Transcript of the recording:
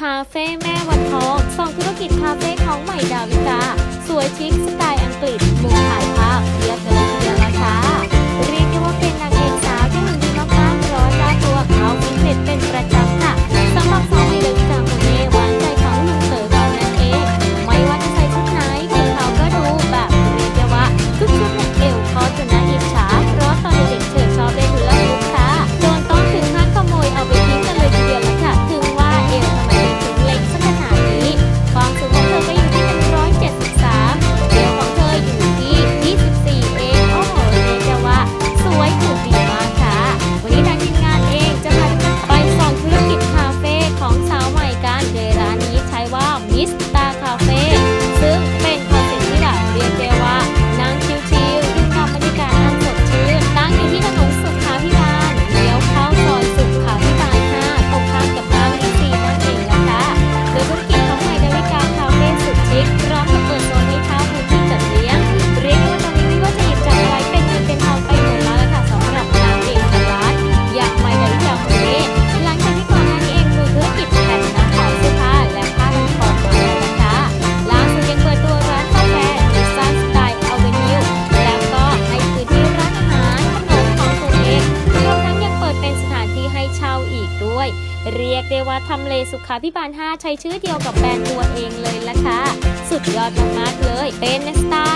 คาเฟ่แม่วันทองสองธุรกิจคาเฟ่ของใหม่ดาวิกา สวยชิคสไต เรียกได้ว่าทำเลสุขาพิบาล 5 ใช้ชื่อเดียวกับแบรนด์ตัวเองเลยละค่ะ สุดยอดมากๆเลย เป็นสตา